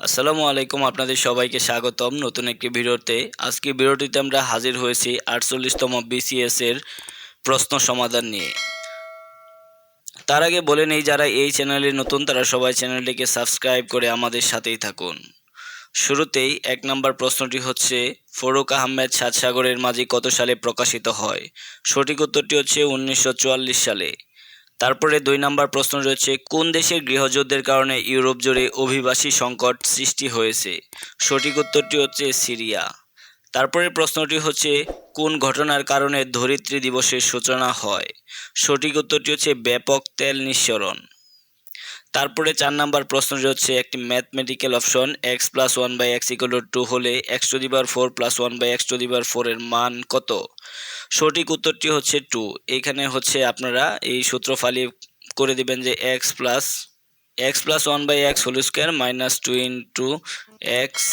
আসসালামু আলাইকুম, আপনাদের সবাইকে স্বাগতম নতুন একটি ভিডিওতে। আজকে ভিডিওটিতে আমরা হাজির হয়েছি আটচল্লিশতম বিসিএস এর প্রশ্ন সমাধান নিয়ে। তার আগে বলে নেই, যারা এই চ্যানেলে নতুন, তারা সবাই চ্যানেলটিকে সাবস্ক্রাইব করে আমাদের সাথেই থাকুন। শুরুতেই এক নম্বর প্রশ্নটি হচ্ছে, ফরুক আহমেদ সাতসাগরের মাঝি কত সালে প্রকাশিত হয়? সঠিক উত্তরটি হচ্ছে উনিশশো চুয়াল্লিশ সালে। তারপরে দুই নম্বর প্রশ্ন রয়েছে, কোন দেশের গৃহযুদ্ধের কারণে ইউরোপ জুড়ে অভিবাসী সংকট সৃষ্টি হয়েছে? সঠিক উত্তরটি হচ্ছে সিরিয়া। তারপরে প্রশ্নটি হচ্ছে, কোন ঘটনার কারণে ধরিত্রী দিবসের সূচনা হয়? সঠিক উত্তরটি হচ্ছে, ব্যাপক তেল নিঃসরণ। তারপরে চার নাম্বার প্রশ্নটি হচ্ছে, একটি mathematical option x plus one by x equal to হলে এক্স টু দিবার four plus one by x to দিবার ফোরের মান কত? সঠিক উত্তরটি হচ্ছে টু এখানে হচ্ছে আপনারা এই সূত্র ফালি করে দিবেন যে x plus x plus one by x whole square minus two into x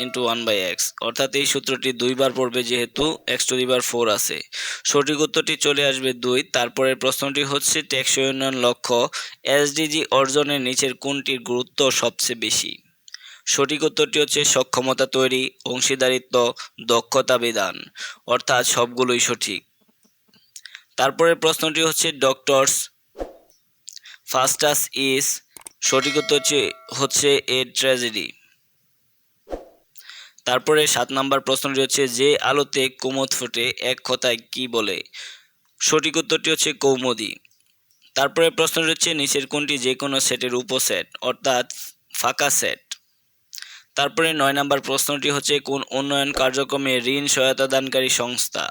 into one by x অর্থাৎ এই সূত্রটি দুইবার পড়বে যেহেতু এক্স টু দিবার ফোর আছে। সঠিক উত্তরটি চলে আসবে দুই। তারপরের প্রশ্নটি হচ্ছে টেকসই উন্নয়ন লক্ষ্য এসডিজি অর্জনের নিচের কোনটির গুরুত্ব সবচেয়ে বেশি? সঠিক উত্তরটি হচ্ছে সক্ষমতা তৈরি, অংশীদারিত্ব, দক্ষতা বিধান। অর্থাৎ সবগুলোই সঠিক। তারপরের প্রশ্নটি হচ্ছে ডক্টরস ফাস্টাস ইজ সঠিক উত্তর হচ্ছে হচ্ছে এ ট্র্যাজেডি তারপরে সাত নাম্বার প্রশ্নটি হচ্ছে, যে আলোতে কুমদ ফোটে, এক কথায় কি বলে? সঠিক উত্তরটি হচ্ছে কৌমদি। তারপরে প্রশ্নটি হচ্ছে, নিচের কোনটি যে কোনো সেটের উপসেট, অর্থাৎ ফাঁকা সেট? তারপরে নয় নাম্বার প্রশ্নটি হচ্ছে, কোন উন্নয়ন কার্যক্রমে ঋণ সহায়তা দানকারী সংস্থা?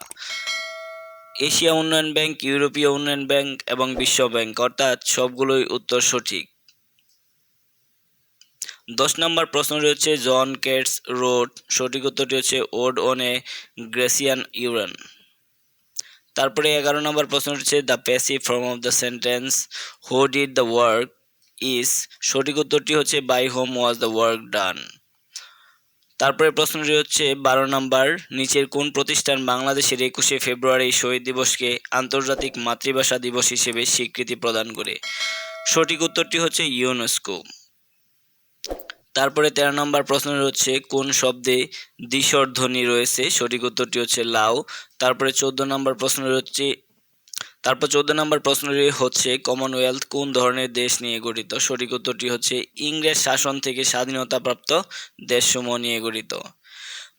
এশিয়া উন্নয়ন ব্যাংক, ইউরোপীয় উন্নয়ন ব্যাংক এবং বিশ্ব ব্যাংক, অর্থাৎ সবগুলোই উত্তর সঠিক। দশ নম্বর প্রশ্নটি হচ্ছে জন কেটস রোড। সঠিক উত্তরটি হচ্ছে ওড অন এ গ্রেসিয়ান ইউরান। তারপরে এগারো নম্বর প্রশ্ন হচ্ছে the passive form of the sentence, who did the work is. সঠিক উত্তরটি হচ্ছে, by whom was the work done. তারপরে প্রশ্নটি হচ্ছে, বারো নম্বর, নিচের কোন প্রতিষ্ঠান বাংলাদেশের একুশে ফেব্রুয়ারি শহীদ দিবসকে আন্তর্জাতিক মাতৃভাষা দিবস হিসেবে স্বীকৃতি প্রদান করে? সঠিক উত্তরটি হচ্ছে ইউনেস্কো। তারপরে তেরো নম্বর প্রশ্ন হচ্ছে, কোন শব্দে দ্বিস্বর ধ্বনি রয়েছে? সঠিক উত্তরটি হচ্ছে লাউ তারপরে চোদ্দ নম্বর প্রশ্ন হচ্ছে, তারপর চোদ্দ নম্বর প্রশ্নটি হচ্ছে, কমনওয়েলথ কোন ধরনের দেশ নিয়ে গঠিত? সঠিক উত্তরটি হচ্ছে, ইংরেজ শাসন থেকে স্বাধীনতাপ্রাপ্ত দেশসমূহ নিয়ে গঠিত।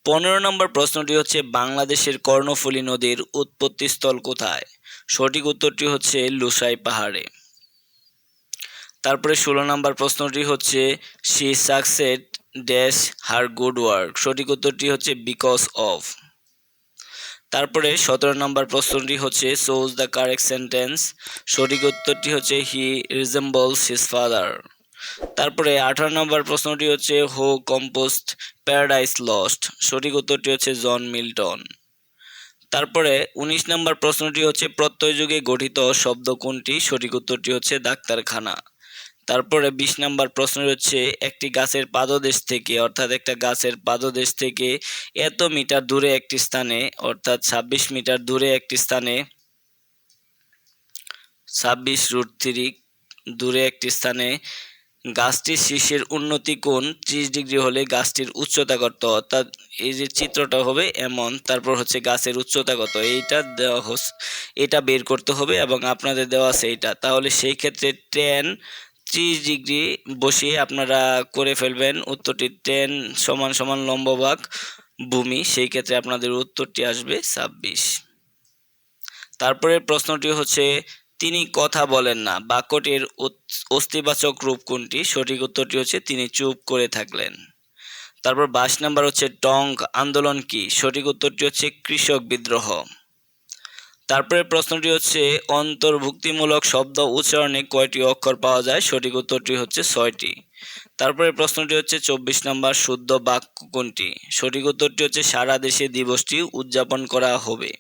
পনেরো নম্বর প্রশ্নটি হচ্ছে, বাংলাদেশের কর্ণফুলী নদীর উৎপত্তিস্থল কোথায়? সঠিক উত্তরটি হচ্ছে, লুসাই পাহাড়ে। তারপরে ষোলো নম্বর প্রশ্নটি হচ্ছে she succeed dash her good work সঠিক উত্তরটি হচ্ছে বিকজ অফ তারপরে সতেরো নম্বর প্রশ্নটি হচ্ছে সোজ দ্য কারেক্ট সেন্টেন্স সঠিক উত্তরটি হচ্ছে হি রিজেম্বলস হিজ ফাদার তারপরে আঠারো নম্বর প্রশ্নটি হচ্ছে হো কম্পোস্ট প্যারাডাইস লস্ট সঠিক উত্তরটি হচ্ছে জন মিল্টন তারপরে উনিশ নম্বর প্রশ্নটি হচ্ছে প্রত্যয় যুগে গঠিত শব্দ কোনটি? সঠিক উত্তরটি হচ্ছে, ডাক্তারখানা। তারপরে বিশ নাম্বার প্রশ্ন হচ্ছে, একটি গাছের পাদদেশ থেকে, অর্থাৎ একটা গাছের পাদদেশ থেকে এত মিটার দূরে একটি স্থানে, অর্থাৎ ছাব্বিশ মিটার দূরে একটি স্থানে, ছাব্বিশ রুট থ্রি দূরে একটি স্থানে, গাছটির শীর্ষের উন্নতি কোণ ত্রিশ ডিগ্রি হলে গাছটির উচ্চতা কত? অর্থাৎ এই যে চিত্রটা হবে এমন, তারপর হচ্ছে গাছের উচ্চতা কত? এইটা দেওয়া এটা বের করতে হবে এবং আপনাদের দেওয়া আছে এইটা। তাহলে সেই ক্ষেত্রে টেন ত্রিশ ডিগ্রি বসিয়ে আপনারা করে ফেলবেন। উত্তরটি টেন সমান সমান লম্বভাগ ভূমি, সেই ক্ষেত্রে আপনাদের উত্তরটি আসবে ছাব্বিশ। তারপরে প্রশ্নটি হচ্ছে, তিনি কথা বলেন না, বাক্যটির অস্তিবাচক রূপ কোনটি? সঠিক উত্তরটি হচ্ছে, তিনি চুপ করে থাকলেন। তারপর বাইশ নাম্বার হচ্ছে টং আন্দোলন কি? সঠিক উত্তরটি হচ্ছে, কৃষক বিদ্রোহ। তারপরে প্রশ্নটি হচ্ছে, অন্তর্ভুক্তিমূলক শব্দ উচ্চারণে কয়টি অক্ষর পাওয়া যায়? সঠিক উত্তরটি হচ্ছে ছয়টি। তারপরে প্রশ্নটি হচ্ছে, চব্বিশ নম্বর শুদ্ধ বাক্য কোনটি? সঠিক উত্তরটি হচ্ছে, সারা দেশে দিবসটি উদযাপন করা হবে।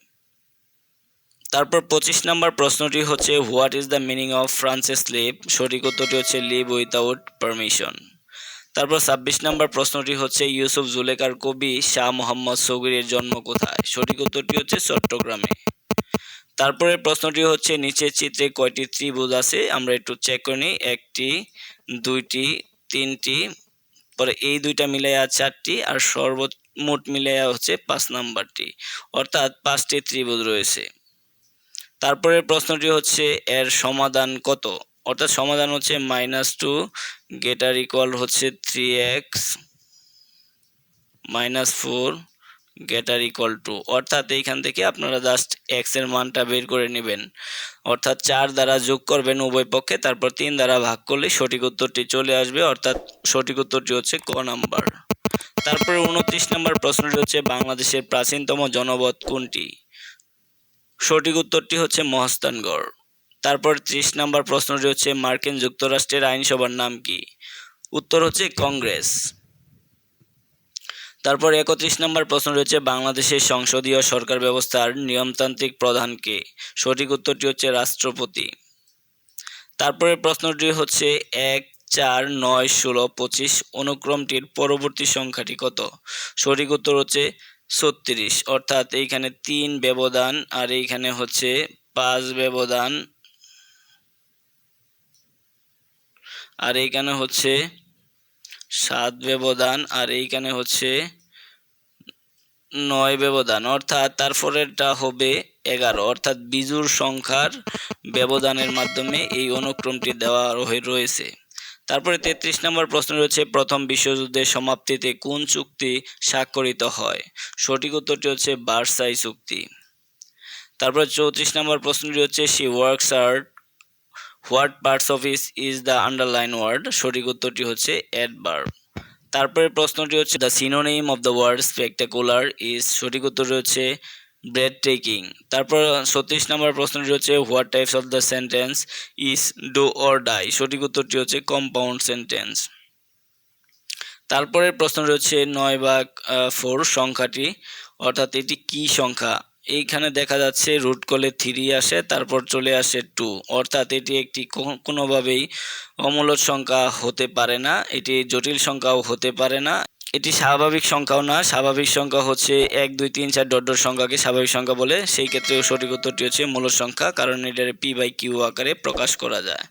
তারপর পঁচিশ নম্বর প্রশ্নটি হচ্ছে, what is the meaning of French leave সঠিক উত্তরটি হচ্ছে লিভ উইথাউট পারমিশন। তারপর ছাব্বিশ নম্বর প্রশ্নটি হচ্ছে, ইউসুফ জুলেকার কবি শাহ মোহাম্মদ সগিরের জন্ম কোথায়? সঠিক উত্তরটি হচ্ছে চট্টগ্রামে। তারপরে প্রশ্নটি হচ্ছে, নিচের চিত্রে কয়টি ত্রিভুজ আছে? আমরা একটু চেক করে নিই। একটি, দুইটি, তিনটি, পরে এই দুইটা মিলাইয়া চারটি, আর সর্বমোট মিলাইয়া হচ্ছে পাঁচ নাম্বারটি। অর্থাৎ পাঁচটি ত্রিভুজ রয়েছে। তারপরের প্রশ্নটি হচ্ছে, এর সমাধান কত? অর্থাৎ সমাধান হচ্ছে মাইনাস টু গেটার ইকুয়াল হচ্ছে three x minus four greater equal to অর্থাৎ এইখান থেকে আপনারা জাস্ট এক্সের মানটা বের করে নেবেন। অর্থাৎ চার দ্বারা যোগ করবেন উভয় পক্ষে, তারপর তিন দ্বারা ভাগ করলে সঠিক উত্তরটি চলে আসবে, অর্থাৎ সঠিক উত্তরটি হচ্ছে ক নাম্বার। তারপরে উনত্রিশ নম্বর প্রশ্নটি হচ্ছে বাংলাদেশের প্রাচীনতম জনপদ কোনটি? সঠিক উত্তরটি হচ্ছে মহাস্থানগড়। তারপর ত্রিশ নম্বর প্রশ্নটি হচ্ছে মার্কিন যুক্তরাষ্ট্রের আইনসভার নাম কি? উত্তর হচ্ছে কংগ্রেস। তারপর একত্রিশ নম্বর প্রশ্ন রয়েছে, বাংলাদেশের সংসদীয় সরকার ব্যবস্থার নিয়মতান্ত্রিক প্রধানকে সঠিক উত্তরটি হচ্ছে রাষ্ট্রপতি। তারপরে প্রশ্নটি হচ্ছে, এক, চার, নয়, ষোলো, পঁচিশ অনুক্রমটির পরবর্তী সংখ্যাটি কত? সঠিক উত্তর হচ্ছে ছত্রিশ। অর্থাৎ এইখানে তিন ব্যবধান আর এইখানে হচ্ছে পাঁচ ব্যবধান। আর এইখানে হচ্ছে সাত ব্যবধান আর এইখানে হচ্ছে নয় ব্যবধান। অর্থাৎ তারপরেরটা হবে এগারো। অর্থাৎ বিজুর সংখ্যার ব্যবধানের মাধ্যমে এই অনুক্রমটি দেওয়া রয়ে- রয়েছে। তারপরে তেত্রিশ নম্বর প্রশ্ন রয়েছে, প্রথম বিশ্বযুদ্ধের সমাপ্তিতে কোন চুক্তি স্বাক্ষরিত হয়? সঠিক উত্তরটি হচ্ছে বার্সাই চুক্তি। তারপরে চৌত্রিশ নম্বর প্রশ্নটি হচ্ছে she works hard what parts of is is the underline word সঠিক উত্তরটি হচ্ছে অ্যাডভার্ব তারপরে প্রশ্নটি হচ্ছে the synonym of the word spectacular is সঠিক উত্তরটি হচ্ছে ব্রেড টেকিং তারপর ছত্রিশ নম্বর প্রশ্নটি হচ্ছে what types of the sentence is do or die সঠিক উত্তরটি হচ্ছে কম্পাউন্ড সেন্টেন্স তারপরের প্রশ্নটি হচ্ছে, নয় ভাগ ফোর সংখ্যাটি, অর্থাৎ এটি কি সংখ্যা? এইখানে দেখা যাচ্ছে রুট করলে থ্রি আসে, তারপর চলে আসে টু অর্থাৎ এটি একটি কোনোভাবেই অমূলক সংখ্যা হতে পারে না, এটি জটিল সংখ্যাও হতে পারে না। এটি স্বাভাবিক সংখ্যাও না, স্বাভাবিক সংখ্যা হচ্ছে এক, দুই, তিন, চার ডট ডট সংখ্যাকে স্বাভাবিক সংখ্যা বলে। সেই ক্ষেত্রে সঠিক উত্তরটি হচ্ছে মূল সংখ্যা, কারণ এটার পি বাই কিউ আকারে প্রকাশ করা যায়।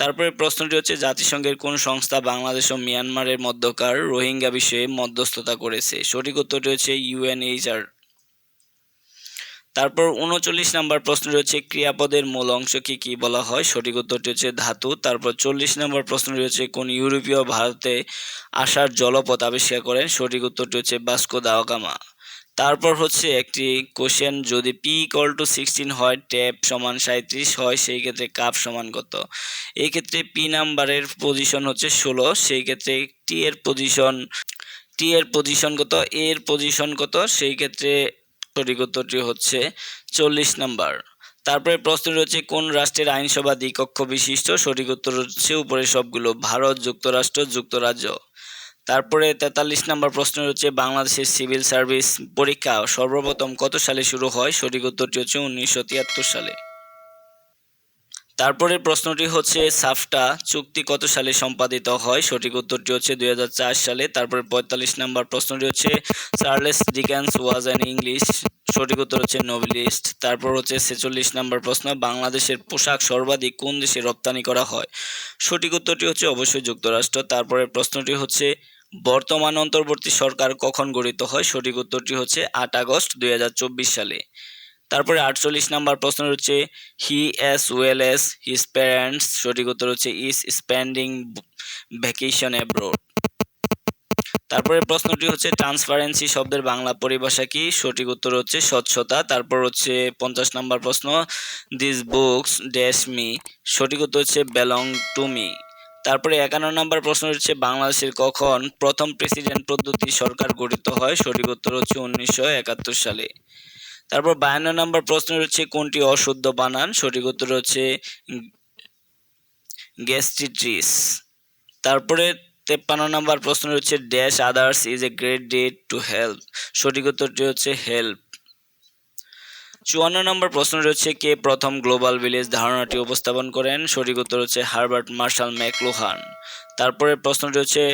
তারপরে প্রশ্নটি হচ্ছে, জাতিসংঘের কোন সংস্থা বাংলাদেশ ও মিয়ানমারের মধ্যকার রোহিঙ্গা বিষয়ে মধ্যস্থতা করেছে? সঠিক উত্তরটি হচ্ছে ইউএনএইচআর তারপর উনচল্লিশ নাম্বার প্রশ্ন রয়েছে, ক্রিয়াপদের মূল অংশকে কি বলা হয়? সঠিক উত্তরটি হচ্ছে ধাতু। তারপর চল্লিশ নম্বর প্রশ্ন রয়েছে, কোন ইউরোপীয় ভারতে আসার জলপথ আবিষ্কার করেন? সঠিক উত্তরটি হচ্ছে বাস্কো দাওগামা তারপর হচ্ছে একটি কোশ্চেন যদি পি ইকল টু সিক্সটিন হয় ট্যাপ সমান সাঁত্রিশ হয়, সেই ক্ষেত্রে কাপ সমান কত? এই ক্ষেত্রে পি নাম্বারের পজিশন হচ্ছে ষোলো, সেই ক্ষেত্রে টি এর পজিশন টি এর পজিশন কত? এর পজিশন কত? সেই ক্ষেত্রে সঠিক উত্তরটি হচ্ছে চল্লিশ নম্বর। তারপরে প্রশ্ন রয়েছে, কোন রাষ্ট্রের আইনসভা দ্বিকক্ষ বিশিষ্ট? সঠিক উত্তর হচ্ছে উপরে সবগুলো, ভারত, যুক্তরাষ্ট্র, যুক্তরাজ্য। তারপরে তেতাল্লিশ নম্বর প্রশ্ন হচ্ছে বাংলাদেশের সিভিল সার্ভিস পরীক্ষা সর্বপ্রথম কত সালে শুরু হয়? সঠিক উত্তরটি হচ্ছে উনিশশো তিয়াত্তর সালে। তারপরে প্রশ্নটি হচ্ছে, সাফটা চুক্তি কত সালে সম্পাদিত হয়? সঠিক উত্তরটি হচ্ছে দুই হাজার চার সালে। তারপরে পঁয়তাল্লিশ নম্বর প্রশ্নটি হচ্ছে, Charles Dickens was an English. সঠিক উত্তর হচ্ছে, নোবেলিস্ট। তারপর হচ্ছে ছেচল্লিশ নম্বর প্রশ্ন, বাংলাদেশের পোশাক সর্বাধিক কোন দেশে রপ্তানি করা হয়? সঠিক উত্তরটি হচ্ছে, অবশ্যই যুক্তরাষ্ট্র। তারপরে প্রশ্নটি হচ্ছে, বর্তমান অন্তর্বর্তী সরকার কখন গঠিত হয়? সঠিক উত্তরটি হচ্ছে, আট আগস্ট দুই হাজার চব্বিশ সালে। তারপরে আটচল্লিশ নাম্বার প্রশ্ন হচ্ছে he as well as his parents সঠিক উত্তর হচ্ছে ইজ স্পেন্ডিং ভ্যাকেশন অ্যাব্রোড তারপরে প্রশ্নটি হচ্ছে ট্রান্সপারেন্সি শব্দের বাংলা পরিভাষা কি? সঠিক উত্তর হচ্ছে, স্বচ্ছতা তারপর হচ্ছে পঞ্চাশ নাম্বার প্রশ্ন দিস বুকস ড্যাশ মি সঠিক উত্তর হচ্ছে বেলং টু মি তারপরে একান্ন নম্বর প্রশ্ন হচ্ছে, বাংলাদেশের কখন প্রথম প্রেসিডেন্ট পদ্ধতি সরকার গঠিত হয়? সঠিক উত্তর হচ্ছে উনিশশো একাত্তর সালে। তারপর বায়ান্ন নম্বর প্রশ্ন হচ্ছে কোনটি অশুদ্ধ বানান? সঠিক উত্তর হচ্ছে গ্যাস্ট্রিট্রিস। তারপরে তেপ্পান্ন নম্বর প্রশ্ন হচ্ছে dash others is a great debt to help. সঠিক উত্তরটি হচ্ছে হেল্প। চুয়ান্ন নম্বর প্রশ্ন রয়েছে, কে প্রথম গ্লোবাল ভিলেজ ধারণাটি উপস্থাপন করেন? সঠিক উত্তর হচ্ছে হারবার্ট মার্শাল ম্যাকলুহান। তারপরে প্রশ্নটি হচ্ছে,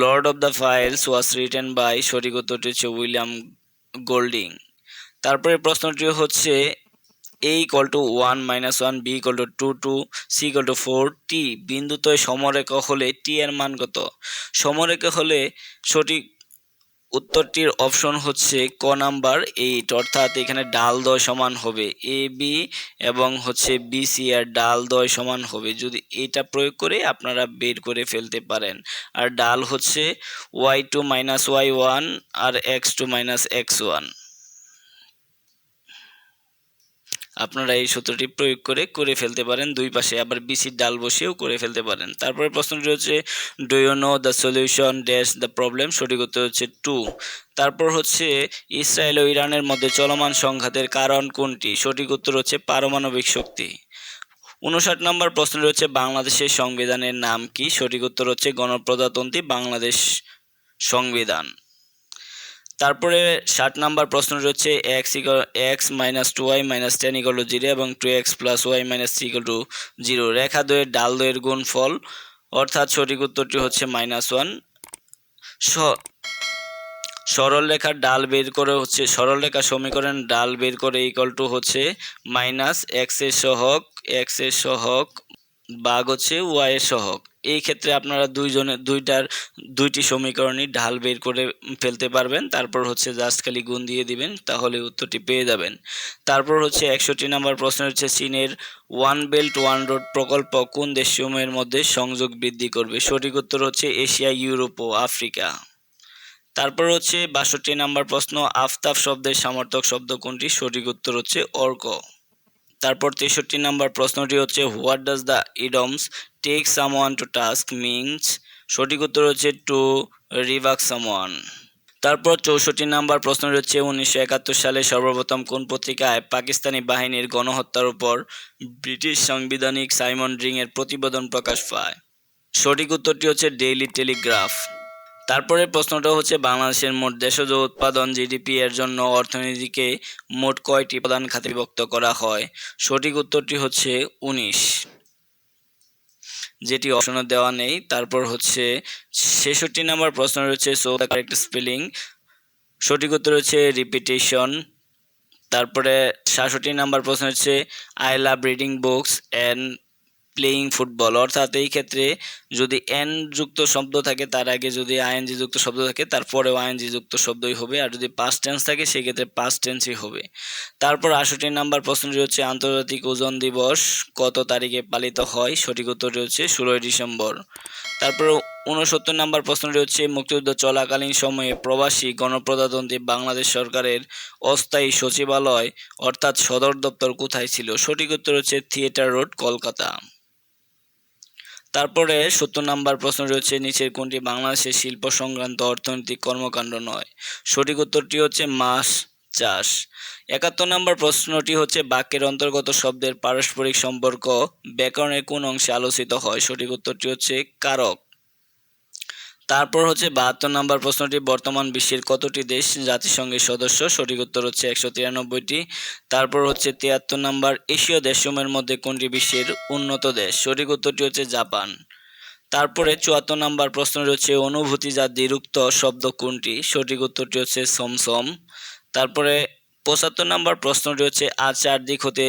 Lord of the Flies was written by? সঠিক উত্তরটি হচ্ছে উইলিয়াম গোল্ডিং। তারপরে প্রশ্নটি হচ্ছে A equal to one minus one B equal to two two C equal to four টি বিন্দুতয় সমরেখা হলে টি এর মান কত? সমরেখা হলে সঠিক উত্তরটির অপশন হচ্ছে ক নাম্বার এইট অর্থাৎ এখানে ডাল দয় সমান হবে এ বি এবং হচ্ছে বি সি আর ডাল দয় সমান হবে। যদি এটা প্রয়োগ করে আপনারা বের করে ফেলতে পারেন। আর ডাল হচ্ছে y two minus y one আর x two minus x one আপনারা এই সূত্রটি প্রয়োগ করে করে ফেলতে পারেন। দুই পাশে আবার বিসির ডাল বসিয়েও করে ফেলতে পারেন। তারপরে প্রশ্নটি হচ্ছে do you know the solution dash the problem সঠিক উত্তর হচ্ছে টু তারপর হচ্ছে, ইসরায়েল ও ইরানের মধ্যে চলমান সংঘাতের কারণ কোনটি? সঠিক উত্তর হচ্ছে, পারমাণবিক শক্তি। উনষাট নম্বর প্রশ্নটি হচ্ছে, বাংলাদেশের সংবিধানের নাম কি? সঠিক উত্তর হচ্ছে, গণপ্রজাতন্ত্রী বাংলাদেশ সংবিধান। তারপরে ষাট নাম্বার প্রশ্নটি হচ্ছে x equal x minus two y minus ten equal to zero এবং two x plus y minus three equal to zero রেখা দয়ের ডাল দয়ের গুণফল, অর্থাৎ সঠিক উত্তরটি হচ্ছে মাইনাস ওয়ান সরল রেখার ডাল বের করে হচ্ছে, সরল রেখা সমীকরণ ডাল বের করে ইকল টু হচ্ছে মাইনাস এক্সের সহক এক্সের সহক বাঘ হচ্ছে ওয়াই এর সহক এই ক্ষেত্রে আপনারা দুইজনের দুইটার, দুইটি সমীকরণই ঢাল বের করে ফেলতে পারবেন। তারপর হচ্ছে জাস্ট খালি গুণ দিয়ে দিবেন, তাহলে উত্তরটি পেয়ে যাবেন। তারপর হচ্ছে একষট্টি নাম্বার প্রশ্ন হচ্ছে, চীনের ওয়ান বেল্ট, ওয়ান রোড প্রকল্প কোন দেশসমূহের মধ্যে সংযোগ বৃদ্ধি করবে? সঠিক উত্তর হচ্ছে এশিয়া, ইউরোপ ও আফ্রিকা। তারপর হচ্ছে বাষট্টি নাম্বার প্রশ্ন, আফতাব শব্দের সামর্থক শব্দ কোনটি? সঠিক উত্তর হচ্ছে অর্ক। তারপর তেষট্টি নাম্বার প্রশ্নটি হচ্ছে what does the idioms take someone to task means সঠিক উত্তর হচ্ছে টু রিভাক সামওয়ান তারপর চৌষট্টি নাম্বার প্রশ্নটি হচ্ছে, উনিশশো একাত্তর সালে সর্বপ্রথম কোন পত্রিকায় পাকিস্তানি বাহিনীর গণহত্যার উপর ব্রিটিশ সাংবিধানিক সাইমন ড্রিংয়ের প্রতিবেদন প্রকাশ পায়? সঠিক উত্তরটি হচ্ছে ডেইলি টেলিগ্রাফ তারপরে প্রশ্নটা হচ্ছে, বাংলাদেশের মোট দেশজ উৎপাদন জিডিপি এর জন্য অর্থনীতিকে মোট কয়টি প্রধান খাতে বিভক্ত করা হয়? সঠিক উত্তরটি হচ্ছে উনিশ। যেটি অপশনে দেওয়া নেই। তারপর হচ্ছে, ছেষট্টি নম্বর প্রশ্ন রয়েছে সো দ্য কারেক্ট স্পেলিং সঠিক উত্তর হচ্ছে রিপিটেশন তারপরে সাতষট্টি নাম্বার প্রশ্ন হচ্ছে I love reading books and playing football অর্থাৎ এই ক্ষেত্রে যদি এন যুক্ত শব্দ থাকে, তার আগে যদি আইএনজি যুক্ত শব্দ থাকে, তারপরেও আইএনজি যুক্ত শব্দই হবে। আর যদি পাস্ট টেন্স থাকে, সেক্ষেত্রে পাস্ট টেন্সই হবে। তারপর আষট্টি নাম্বার প্রশ্নটি হচ্ছে, আন্তর্জাতিক ওজন দিবস কত তারিখে পালিত হয়? সঠিক উত্তরটি হচ্ছে, ষোলোই ডিসেম্বর। তারপর উনসত্তর নাম্বার প্রশ্নটি হচ্ছে, মুক্তিযুদ্ধ চলাকালীন সময়ে প্রবাসী গণপ্রজাতন্ত্রী বাংলাদেশ সরকারের অস্থায়ী সচিবালয়, অর্থাৎ সদর দপ্তর কোথায় ছিল? সঠিক উত্তর হচ্ছে, থিয়েটার রোড, কলকাতা। তারপরে সত্তর নাম্বার প্রশ্ন রয়েছে, নিচের কোনটি বাংলাদেশের শিল্প সংক্রান্ত অর্থনৈতিক কর্মকাণ্ড নয়? সঠিক উত্তরটি হচ্ছে মাস চাষ। একাত্তর নম্বর প্রশ্নটি হচ্ছে, বাক্যের অন্তর্গত শব্দের পারস্পরিক সম্পর্ক ব্যাকরণের কোন অংশে আলোচিত হয়? সঠিক উত্তরটি হচ্ছে কারক। তারপর হচ্ছে বাহাত্তর নম্বর প্রশ্নটি, বর্তমান বিশ্বের কতটি দেশ জাতিসংঘের সদস্য? সঠিক উত্তর হচ্ছে একশো তিরানব্বইটি। তারপর হচ্ছে তিয়াত্তর নম্বর এশীয় দেশসমূহের মধ্যে কোনটি বিশ্বের উন্নত দেশ? সঠিক উত্তরটি হচ্ছে জাপান। তারপরে চুয়াত্তর নম্বর প্রশ্নটি হচ্ছে অনুভূতি যা দ্বিরুক্ত শব্দ কোনটি? সঠিক উত্তরটি হচ্ছে সমসম তারপরে পঁচাত্তর নম্বর প্রশ্নটি হচ্ছে, আজ চারদিক হতে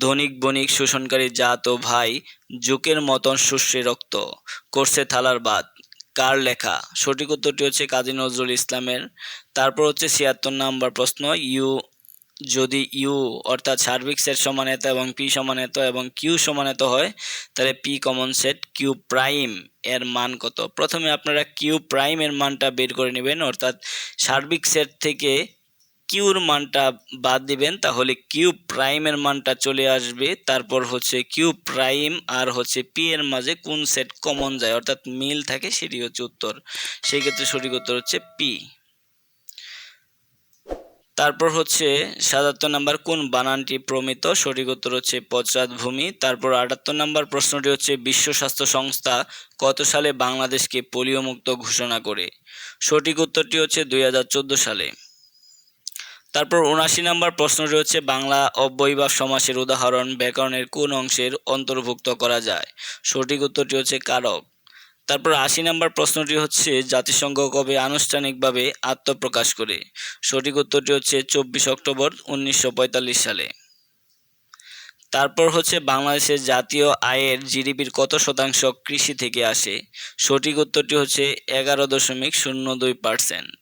ধনিক বণিক শোষণকারী জাত ও ভাই যুকের মতন শস্যে রক্ত, করছে থালার বাদ। কার লেখা? সঠিক উত্তরটি হচ্ছে কাজী নজরুল ইসলামের। তারপর হচ্ছে ছিয়াত্তর নাম্বার প্রশ্ন, ইউ, যদি ইউ অর্থাৎ সার্বিক সেট সমান এত এবং পি সমান এত এবং কিউ সমান এত হয়, তাহলে P common set, Q prime এর মান কত? প্রথমে আপনারা কিউ প্রাইম এর মানটা বের করে নেবেন, অর্থাৎ সার্বিক সেট থেকে কিউর মানটা বাদ দিবেন, তাহলে কিউ প্রাইমের মানটা চলে আসবে। তারপর হচ্ছে কিউ প্রাইম আর হচ্ছে পি এর মাঝে কোন সেট কমন যায়, অর্থাৎ মিল থাকে সেটি হচ্ছে উত্তর। সেই ক্ষেত্রে সঠিক উত্তর হচ্ছে পি তারপর হচ্ছে সাতাত্তর নাম্বার কোন বানানটি প্রমিত, সঠিক উত্তর হচ্ছে ভূমি। তারপর আটাত্তর নাম্বার প্রশ্নটি হচ্ছে, বিশ্ব স্বাস্থ্য সংস্থা কত সালে বাংলাদেশকে পোলিও মুক্ত ঘোষণা করে? সঠিক উত্তরটি হচ্ছে দুই হাজার চোদ্দ সালে। তারপর উনাশি নম্বর প্রশ্নটি হচ্ছে বাংলা অব্যয়ভাব সমাসের উদাহরণ ব্যাকরণের কোন অংশের অন্তর্ভুক্ত করা যায়? সঠিক উত্তরটি হচ্ছে কারক। তারপর আশি নম্বর প্রশ্নটি হচ্ছে, জাতিসংঘ কবে আনুষ্ঠানিকভাবে আত্মপ্রকাশ করে? সঠিক উত্তরটি হচ্ছে চব্বিশ অক্টোবর উনিশশো পঁয়তাল্লিশ সালে। তারপর হচ্ছে, বাংলাদেশের জাতীয় আয়ের জিডিপির কত শতাংশ কৃষি থেকে আসে? সঠিক উত্তরটি হচ্ছে এগারো দশমিক শূন্য দুই পার্সেন্ট।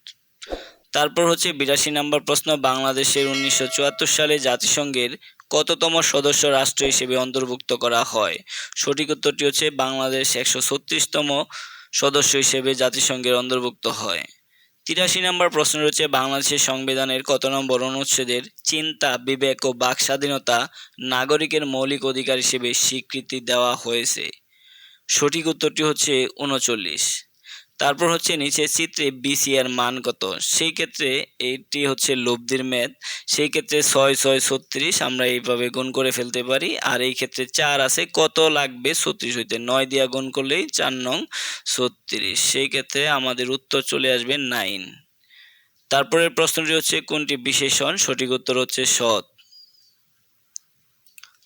তারপর হচ্ছে বিরাশি নম্বর প্রশ্ন, বাংলাদেশের উনিশশো চুয়াত্তর সালে জাতিসংঘের কততম সদস্য রাষ্ট্র হিসেবে অন্তর্ভুক্ত করা হয়? সঠিক উত্তরটি হচ্ছে বাংলাদেশ একশো ছত্রিশতম সদস্য হিসেবে জাতিসংঘের অন্তর্ভুক্ত হয়। তিরাশি নম্বর প্রশ্ন রয়েছে, বাংলাদেশের সংবিধানের কত নম্বর অনুচ্ছেদের চিন্তা, বিবেক ও বাক স্বাধীনতা নাগরিকের মৌলিক অধিকার হিসেবে স্বীকৃতি দেওয়া হয়েছে? সঠিক উত্তরটি হচ্ছে উনচল্লিশ। তারপর হচ্ছে নিচে চিত্রে বিসি এর মান কত? সেই ক্ষেত্রে এইটি হচ্ছে লব্ধির মেদ সেই ক্ষেত্রে ছয় ছয়, ছত্রিশ আমরা এইভাবে গুণ করে ফেলতে পারি। আর এই ক্ষেত্রে চার আছে, কত লাগবে? ছত্রিশ হইতে নয় দিয়া গুণ করলেই চার নং ছত্রিশ। সেই ক্ষেত্রে আমাদের উত্তর চলে আসবে নাইন তারপরের প্রশ্নটি হচ্ছে কোনটি বিশেষণ? সঠিক উত্তর হচ্ছে সৎ।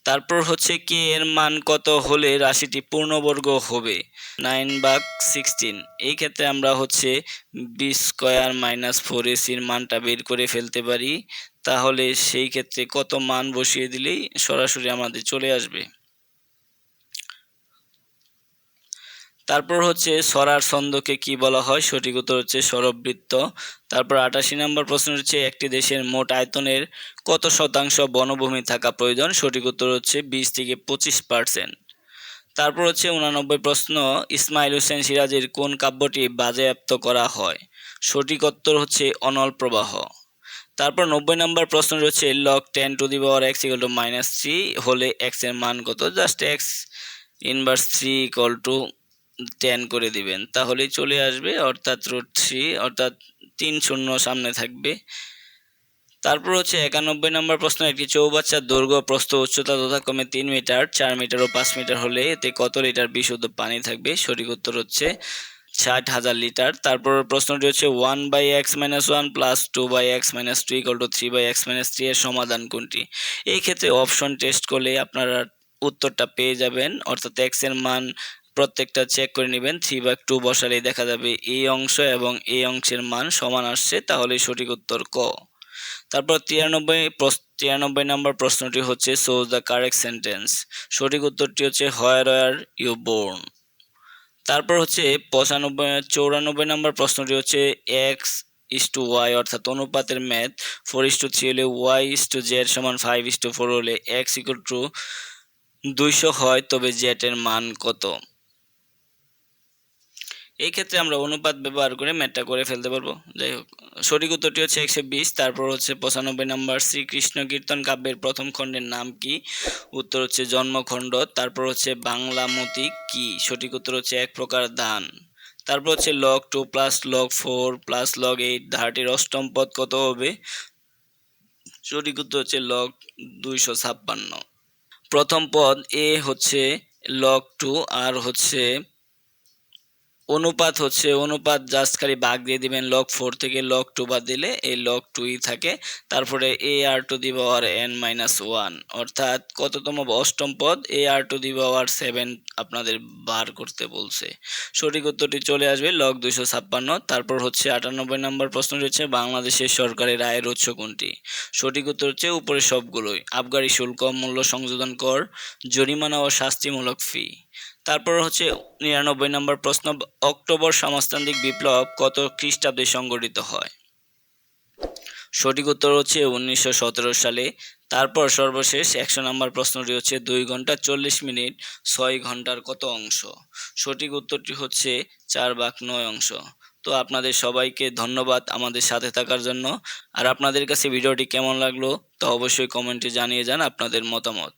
তারপর হচ্ছে কে এর মান কত হলে রাশিটি পূর্ণবর্গ হবে? নাইন বাক সিক্সটিন। এই ক্ষেত্রে আমরা হচ্ছে বি স্কোয়ার মাইনাস ফোর এসির মানটা বের করে ফেলতে পারি। তাহলে সেই ক্ষেত্রে কত মান বসিয়ে দিলেই সরাসরি আমাদের চলে আসবে। তারপর হচ্ছে সরার ছন্দকে কি বলা হয়? সঠিক উত্তর হচ্ছে সরবৃত্ত। তারপর আটাশি নম্বর প্রশ্ন হচ্ছে, একটি দেশের মোট আয়তনের কত শতাংশ বনভূমি থাকা প্রয়োজন? সঠিক উত্তর হচ্ছে বিশ থেকে পঁচিশ পার্সেন্ট। তারপর হচ্ছে উনানব্বই প্রশ্ন, ইসমাইল হোসেন সিরাজের কোন কাব্যটি বাজেয়াপ্ত করা হয়? সঠিক উত্তর হচ্ছে অনল প্রবাহ। তারপর নব্বই নম্বর প্রশ্ন হচ্ছে log ten to the power x equal to minus three হলে এক্সের মান কত? Just x inverse three equal to ten করে দিবেন। তাহলেই চলে আসবে, অর্থাৎ রুট থ্রি অর্থাৎ তিন শূন্য সামনে থাকবে। তারপর হচ্ছে একানব্বই নম্বর প্রশ্ন, একটি চৌবাচ্চার দৈর্ঘ্য, প্রস্থ উচ্চতা যথাক্রমে তিন মিটার, চার মিটার ও পাঁচ মিটার হলে এতে কত লিটার বিশুদ্ধ পানি থাকবে? সঠিক উত্তর হচ্ছে ষাট হাজার লিটার। তারপর প্রশ্নটি হচ্ছে one by x minus one plus two by x minus two equal to three by x minus three এর সমাধান কোনটি? এই ক্ষেত্রে অপশন টেস্ট করলে আপনারা উত্তরটা পেয়ে যাবেন, অর্থাৎ এক্সের মান প্রত্যেকটা চেক করে নেবেন থ্রি বাই টু বসালেই দেখা যাবে এই অংশ এবং এই অংশের মান সমান আসছে তাহলে সঠিক উত্তর ক। তারপর তিরানব্বই তিরানব্বই নম্বর প্রশ্নটি হচ্ছে সোজ দ্য কারেক্ট সেন্টেন্স সঠিক উত্তরটি হচ্ছে হোয়ার ওয়ার ইউ বোর্ন তারপর হচ্ছে পঁচানব্বই, চৌরানব্বই নম্বর প্রশ্নটি হচ্ছে এক্স ইস টু ওয়াই অর্থাৎ অনুপাতের math. Four is to three হলে ওয়াই ইস টু জেড সমান ফাইভ ইস টু ফোর হলে এক্স ইকুয়াল টু দুইশো হয়, তবে জেটের মান কত? এই ক্ষেত্রে আমরা অনুপাত ব্যবহার করে ম্যাটটা করে ফেলতে পারব। যাই হোক, সঠিক উত্তরটি হচ্ছে একশো বিশ, তারপর হচ্ছে পঁচানব্বই নম্বর শ্রীকৃষ্ণ কীর্তন কাব্যের প্রথম খণ্ডের নাম কি? উত্তর হচ্ছে জন্মখণ্ড, তারপর হচ্ছে বাংলামতি কি? সঠিক উত্তর হচ্ছে এক প্রকার দান তারপর হচ্ছে log two plus log four plus log eight ধারটির অষ্টম পদ কত হবে? সঠিক উত্তর হচ্ছে লগ দুইশো ছাপ্পান্ন। প্রথম পদ এ হচ্ছে লগ টু আর হচ্ছে অনুপাত হচ্ছে, অনুপাত জাস্ট খালি বাঘ দিয়ে দিবেন লক ফোর থেকে লক টু বাদ দিলে এই লক টুই থাকে। তারপরে a r to the power n minus one অর্থাৎ কততম অষ্টম পদ? এ আর টু দি পাওয়ার সেভেন আপনাদের বার করতে বলছে। সঠিক উত্তরটি চলে আসবে লক দুইশো ছাপ্পান্ন, তারপর হচ্ছে আটানব্বই নম্বর প্রশ্ন হচ্ছে বাংলাদেশের সরকারের আয়ের উৎস কোনটি? সঠিক উত্তর হচ্ছে উপরে সবগুলোই। আবগারি শুল্ক, মূল্য সংযোজন কর, জরিমানা ও শাস্তিমূলক ফি তারপর হচ্ছে নিরানব্বই নম্বর প্রশ্ন, অক্টোবর সমাজতান্ত্রিক বিপ্লব কত খ্রিস্টাব্দে সংগঠিত হয়? সঠিক উত্তর হচ্ছে উনিশশো সতেরো সালে। তারপর সর্বশেষ একশো নম্বর প্রশ্নটি হচ্ছে দুই ঘণ্টা চল্লিশ মিনিট ছয় ঘণ্টার কত অংশ? সঠিক উত্তরটি হচ্ছে চার বাক নয় অংশ। তো আপনাদের সবাইকে ধন্যবাদ আমাদের সাথে থাকার জন্য। আর আপনাদের কাছে ভিডিওটি কেমন লাগল তা অবশ্যই কমেন্টে জানিয়ে যান আপনাদের মতামত।